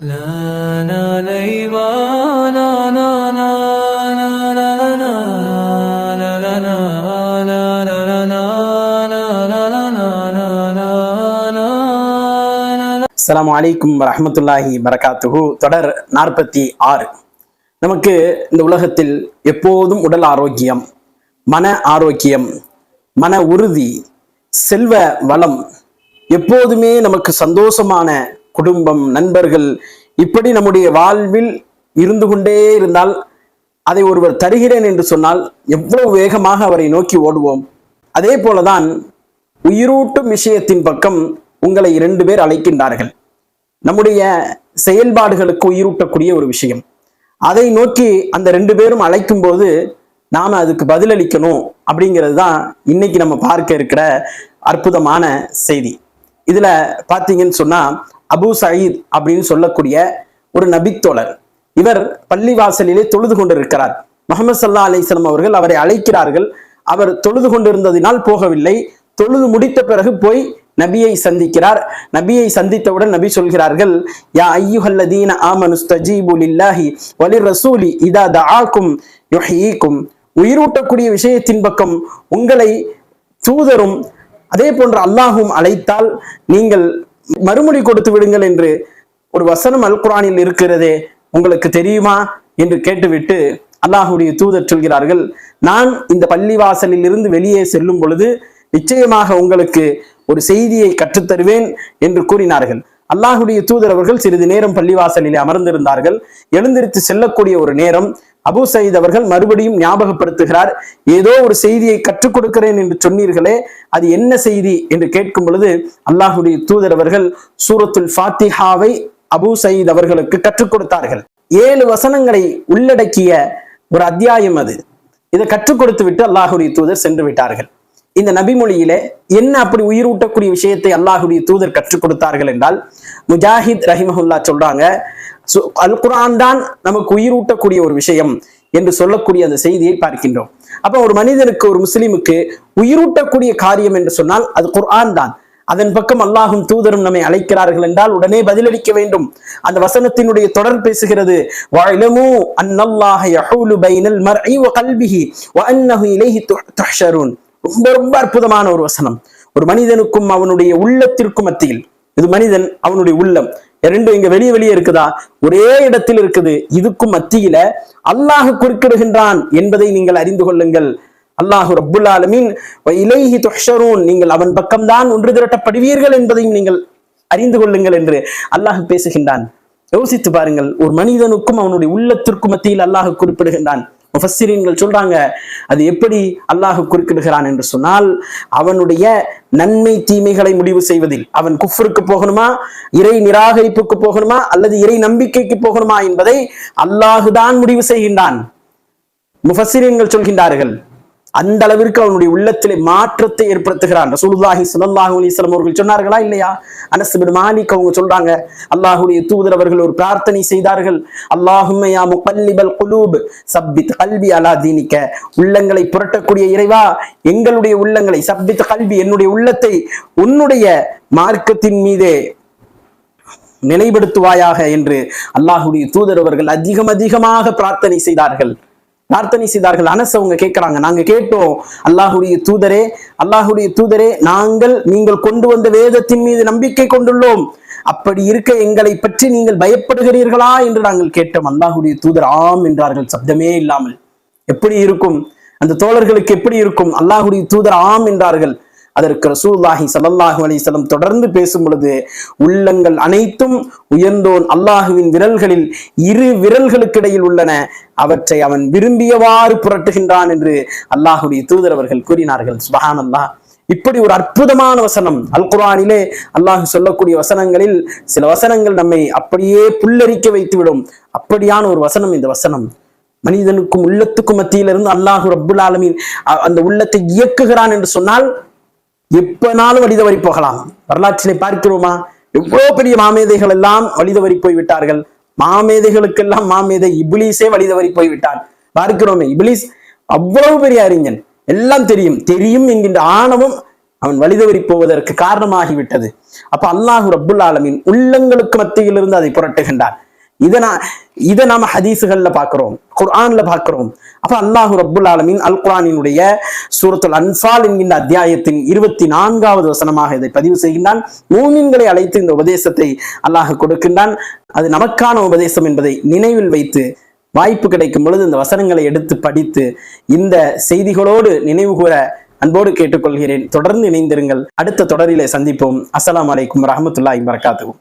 அஸ்லாம் அலைக்கும் வரமத்துல்லாஹி வரகாத்துஹு தொடர் நாற்பத்தி ஆறு நமக்கு இந்த உலகத்தில் எப்போதும் உடல் ஆரோக்கியம் மன ஆரோக்கியம் மன உறுதி செல்வ வளம் எப்போதுமே நமக்கு சந்தோஷமான குடும்பம் நண்பர்கள் இப்படி நம்முடைய வாழ்வில் இருந்து கொண்டே இருந்தால் அதை ஒருவர் தருகிறேன் என்று சொன்னால் எவ்வளவு வேகமாக அவரை நோக்கி ஓடுவோம். அதே போலதான் உயிரூட்டும் விஷயத்தின் பக்கம் உங்களை இரண்டு பேர் அழைக்கின்றார்கள். நம்முடைய செயல்பாடுகளுக்கு உயிரூட்டக்கூடிய ஒரு விஷயம். அதை நோக்கி அந்த ரெண்டு பேரும் அழைக்கும் போது நாம் அதுக்கு பதிலளிக்கணும் அப்படிங்கிறது தான் இன்னைக்கு நம்ம பார்க்க இருக்கிற அற்புதமான செய்தி. இதுல பார்த்தீங்கன்னு சொன்னா அபு சயீத் அப்படின்னு சொல்லக்கூடிய ஒரு நபித்தோழர். இவர் பள்ளிவாசலிலே தொழுது கொண்டிருக்கிறார். முகமது சல்லா அலிஸ்லாம் அவர்கள் அவரை அழைக்கிறார்கள். அவர் தொழுது கொண்டிருந்ததினால் போகவில்லை. தொழுது முடித்த பிறகு போய் நபியை சந்திக்கிறார். நபியை சந்தித்தவுடன் நபி சொல்கிறார்கள் யா ஐயுஹல்லதீன ஆமனு ஸ்தஜீபு லில்லாஹி வலி ரசூலி இதா தஆக்கும் யுஹீக்கும். உயிரூட்டக்கூடிய விஷயத்தின் பக்கம் உங்களை தூதரும் அதே போன்ற அல்லாஹும் அழைத்தால் நீங்கள் மறுமொழி கொடுத்து விடுங்கள் என்று ஒரு வசனம் அல் குரானில் இருக்கிறதே உங்களுக்கு தெரியுமா என்று கேட்டுவிட்டு அல்லாஹுடைய தூதர் சொல்கிறார்கள் நான் இந்த பள்ளிவாசலில் இருந்து வெளியே செல்லும் பொழுது நிச்சயமாக உங்களுக்கு ஒரு செய்தியை கற்றுத்தருவேன் என்று கூறினார்கள். அல்லாஹுடைய தூதர் அவர்கள் சிறிது நேரம் பள்ளிவாசலிலே அமர்ந்திருந்தார்கள். எழுந்திருத்து செல்லக்கூடிய ஒரு நேரம் அபு சயீத் அவர்கள் மறுபடியும் ஞாபகப்படுத்துகிறார் ஏதோ ஒரு செய்தியை கற்றுக் கொடுக்கிறேன் என்று சொன்னீர்களே அது என்ன செய்தி என்று கேட்கும் பொழுது அல்லாஹுடைய தூதர் அவர்கள் சூரத்துல் ஃபாத்திஹாவை அபு சயீத் அவர்களுக்கு கற்றுக் கொடுத்தார்கள். ஏழு வசனங்களை உள்ளடக்கிய ஒரு அத்தியாயம் அது. இதை கற்றுக் கொடுத்து விட்டு அல்லாஹுடைய தூதர் சென்று விட்டார்கள். இந்த நபிமொழியிலே என்ன அப்படி உயிரூட்டக்கூடிய விஷயத்தை அல்லாஹுடைய தூதர் கற்றுக் கொடுத்தார்கள் என்றால் முஜாஹித் ரஹிமஹுல்லா சொல்றாங்க அல் குரான் தான் நமக்கு உயிரூட்டக்கூடிய ஒரு விஷயம் என்று சொல்லக்கூடிய அந்த செய்தியை பார்க்கின்றோம். அப்ப ஒரு மனிதனுக்கு ஒரு முஸ்லிமுக்கு உயிரூட்டக்கூடிய காரியம் என்று சொன்னால் அது குர்ஆன் தான். அதன் பக்கம் அல்லாஹும் தூதரும் நம்மை அழைக்கிறார்கள் என்றால் உடனே பதிலளிக்க வேண்டும். அந்த வசனத்தினுடைய தொடர் பேசுகிறது. வஅலமு அன்னல்லாஹ யஹூலு பைனல் மர்இ வ கல்பிஹி வ அன்னஹு இலைஹி துஹ்ஷரூன். ரொம்ப ரொம்ப அற்புதமான ஒரு வசனம். ஒரு மனிதனுக்கும் அவனுடைய உள்ளத்திற்கும் மத்தியில் இது மனிதன் அவனுடைய உள்ளம். இரண்டும் இங்க வெளியே வெளியே இருக்குதா? ஒரே இடத்தில் இருக்குது. இதுக்கும் மத்தியில அல்லாஹ் குறுக்கிடுகின்றான் என்பதை நீங்கள் அறிந்து கொள்ளுங்கள். அல்லாஹு ரப்புல் ஆலமீன் வ இலைஹி நீங்கள் அவன் பக்கம்தான் ஒன்று திரட்டப்படுவீர்கள் என்பதையும் நீங்கள் அறிந்து கொள்ளுங்கள் என்று அல்லாஹ் பேசுகின்றான். யோசித்து பாருங்கள் ஒரு மனிதனுக்கும் அவனுடைய உள்ளத்திற்கும் மத்தியில் அல்லாஹ் குறிப்பிடுகின்றான். முஃபஸ்ஸிரீன்கள் சொல்றாங்க அது எப்படி அல்லாஹ் குறுக்கிடுகிறான் என்று சொன்னால் அவனுடைய நன்மை தீமைகளை முடிவு செய்வதில். அவன் குஃப்ருக்கு போகணுமா? இறை நிராகரிப்புக்கு போகணுமா? அல்லது இறை நம்பிக்கைக்கு போகணுமா என்பதை அல்லாஹுதான் முடிவு செய்கின்றான். முஃபஸ்ஸிரீன்கள் சொல்கின்றார்கள். அந்த அளவிற்கு அவனுடைய உள்ளத்திலே மாற்றத்தை ஏற்படுத்துகிறான். ரசூலுல்லாஹி சுல்லாஹு அலிஸ்லாம் அவர்கள் சொன்னார்களா இல்லையா? அனசுபின் மாலிக் அவங்க சொல்றாங்க அல்லாஹுடைய தூதர் அவர்கள் ஒரு பிரார்த்தனை செய்தார்கள். அல்லாஹுமையா முகல்லிபல் குலூப் சப்பித் கல்வி அலா தீனிக்க. உள்ளங்களை புரட்டக்கூடிய இறைவா எங்களுடைய உள்ளங்களை சப்பித் கல்வி என்னுடைய உள்ளத்தை உன்னுடைய மார்க்கத்தின் மீதே நிலைப்படுத்துவாயாக என்று அல்லாஹுடைய தூதர் அவர்கள் அதிகம் அதிகமாக பிரார்த்தனை செய்தார்கள். பிரார்த்தனை செய்தார்கள் அனஸ் அவங்க கேட்கிறாங்க. நாங்க கேட்டோம் அல்லாஹுடைய தூதரே அல்லாஹுடைய தூதரே நாங்கள் நீங்கள் கொண்டு வந்த வேதத்தின் மீது நம்பிக்கை கொண்டுள்ளோம். அப்படி இருக்க எங்களை பற்றி நீங்கள் பயப்படுகிறீர்களா? என்று நாங்கள் கேட்டோம். அல்லாஹுடைய தூதர் ஆம் என்றார்கள். சப்தமே இல்லாமல். எப்படி இருக்கும்? அந்த தோழர்களுக்கு எப்படி இருக்கும்? அல்லாஹுடைய தூதர் ஆம் என்றார்கள். அதற்கு ரசூல்லாஹி சலல்லாஹு அலைஹி தொடர்ந்து பேசும் பொழுது உள்ளங்கள் அனைத்தும் உயர்ந்தோன் அல்லாஹுவின் விரல்களில் இரு விரல்களுக்கு இடையில் உள்ளன. அவற்றை அவன் விரும்பியவாறு புரட்டுகின்றான் என்று அல்லாஹுடைய தூதர் அவர்கள் கூறினார்கள். சுபஹானல்லாஹ். இப்படி ஒரு அற்புதமான வசனம் அல் குரானிலே அல்லாஹ் சொல்லக்கூடிய வசனங்களில் சில வசனங்கள் நம்மை அப்படியே புல்லரிக்க வைத்துவிடும். அப்படியான ஒரு வசனம் இந்த வசனம். மனிதனுக்கும் உள்ளத்துக்கும் மத்தியிலிருந்து அல்லாஹு ரபுல் ஆலமின் அந்த உள்ளத்தை இயக்குகிறான் என்று சொன்னால் எப்பனாலும் வழி தவறி போகலாம். வரலாற்றிலே பார்க்கிறோமா? எவ்வளவு பெரிய மாமேதைகள் எல்லாம் வழி தவறி போய் விட்டார்கள் மாமேதைகளுக்கெல்லாம் மாமேதை இபிலிஸே வழி தவறி போய் விட்டான் பார்க்கிறோமே இபிலிஸ் அவ்வளவு பெரிய அறிஞன். எல்லாம் தெரியும். தெரியும் என்கின்ற ஆணவம் அவன் வழிதவறி போவதற்கு காரணமாகிவிட்டது. அப்ப அல்லாஹு ரப்புல் ஆலமின் உள்ளங்களுக்கு மத்தியிலிருந்து அதை புரட்டுகின்றான். இதை நான் இதை நாம ஹதீஸுகள்ல பார்க்கிறோம் குர்ஆன்ல பார்க்கிறோம். அப்ப அல்லாஹு ரபுல் ஆலமின் அல் குரானினுடைய சூரத்துல் அன்பால் என்கின்ற அத்தியாயத்தின் இருபத்தி நான்காவது வசனமாக இதை பதிவு செய்கின்றான். மூமின்களை அழைத்து இந்த உபதேசத்தை அல்லாஹ் கொடுக்கின்றான். அது நமக்கான உபதேசம் என்பதை நினைவில் வைத்து வாய்ப்பு கிடைக்கும் பொழுது இந்த வசனங்களை எடுத்து படித்து இந்த செய்திகளோடு நினைவு கூற அன்போடு கேட்டுக்கொள்கிறேன். தொடர்ந்து இணைந்திருங்கள். அடுத்த தொடரிலே சந்திப்போம். அஸ்லாம் வலைக்கும் வரஹ்மத்துல்லாஹி வரகாத்துஹு